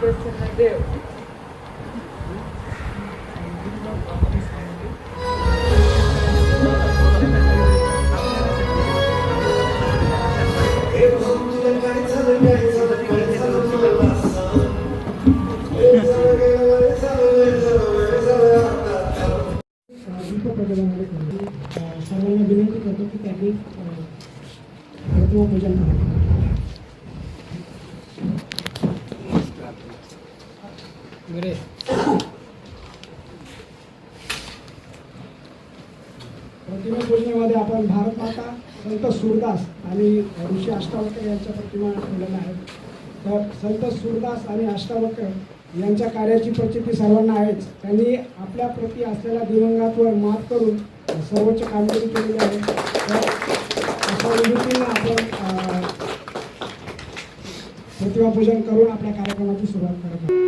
प्रसन्न देव दीपप्रज्वलनामध्ये करू. अं, सर्वांना विनंती करतो की त्यांनी अं, प्रतिमा पूजन करावं प्रतिमा पूजनेमध्ये आपण भारत माता संत सूरदास आणि ऋषी अष्टावक्र यांच्या प्रतिमा ठेवलेल्या आहेत. तर संत सूरदास आणि अष्टावक्र यांच्या कार्याची प्रचिती सर्वांना आहेच. त्यांनी आपल्या प्रती असलेल्या दिवंगातवर मात करून सर्वोच्च कामगिरी केलेली आहे. तर अशा विभूतीनं आपण प्रतिमापूजन करून आपल्या कार्यक्रमाची सुरुवात करत आहोत.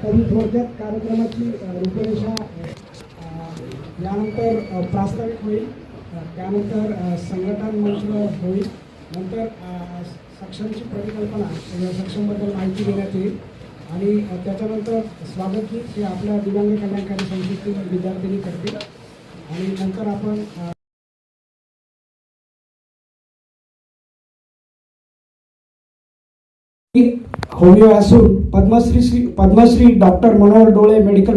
आता थोडक्यात कार्यक्रमाची रूपरेषा यानंतर प्रास्ताविक होईल त्यानंतर संघटन मंच होईल नंतर सक्षमची परिकल्पना या सक्षमबद्दल माहिती देण्यात येईल आणि त्याच्यानंतर स्वागत हे आपल्या दिव्यांग कल्याणकारी संस्थेतील विद्यार्थिनी करतील. आणि नंतर आपण होमिओ असून पद्मश्री श्री पद्मश्री डॉक्टर मनोहर डोळे मेडिकल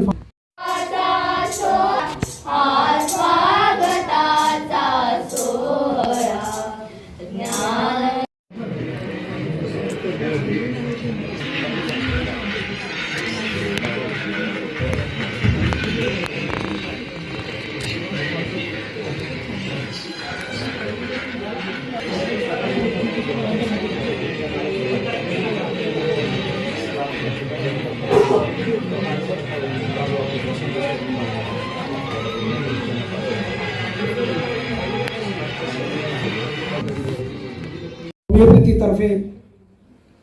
होमिओपॅथीतर्फे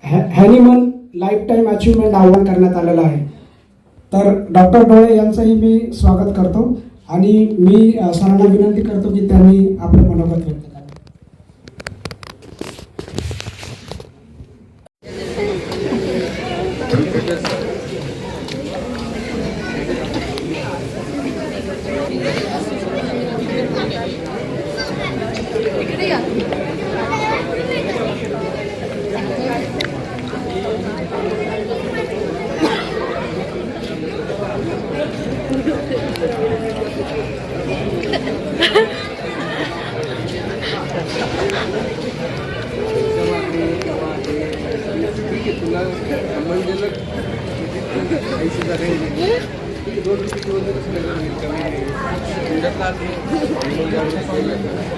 हॅ हॅनिमन लाईफ टाईम अचिव्हमेंट आव्हान करण्यात आलेलं आहे. तर डॉक्टर डोळे यांचंही मी स्वागत करतो आणि मी सरांना विनंती करतो की त्यांनी आपलं मनोगत व्यक्त करावं दादा पूर्ण आम्ही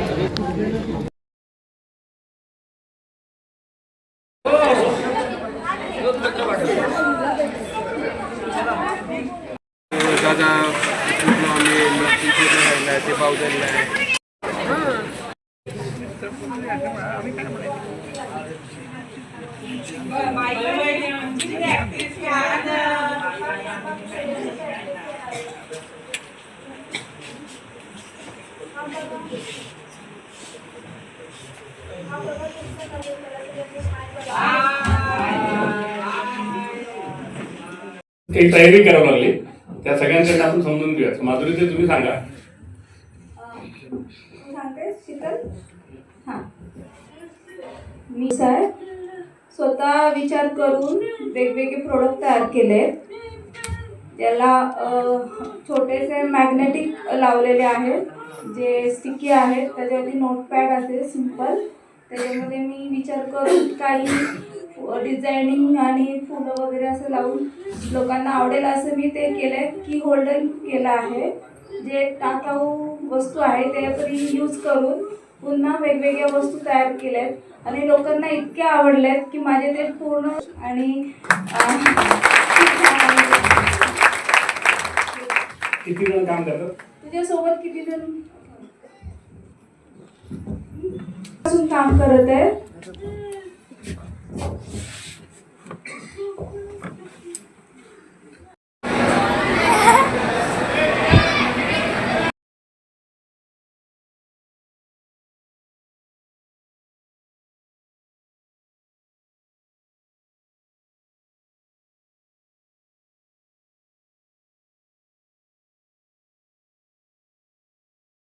नक्की पूर्ण राहिला ते आहे काही तयारी करावी लागली. त्या सगळ्यांकडे आपण समजून घेऊया माधुरी ते तुम्ही सांगा. मी सर स्वतः विचार करून वेगवेगळे प्रोडक्ट तयार केले. त्याला छोटेसे मॅग्नेटिक लावलेले आहेत जे स्टिकी आहेत. त्याच्यावरती नोटपॅड असेल सिंपल त्याच्यामध्ये मी विचार करून काही डिझायनिंग आणि फुलं वगैरे असं लावून लोकांना आवडेल असं मी ते केलं की होल्डर केलं आहे. जे टाकाऊ वस्तू आहे ते तरी यूज करून पुन्हा वेगवेगळ्या वस्तू तयार केल्या आहेत आणि लोकांना इतके आवडलेत की माझे ते पूर्ण आणि. किती जण काम करतात तुझ्यासोबत किती जणपासून काम करत आहे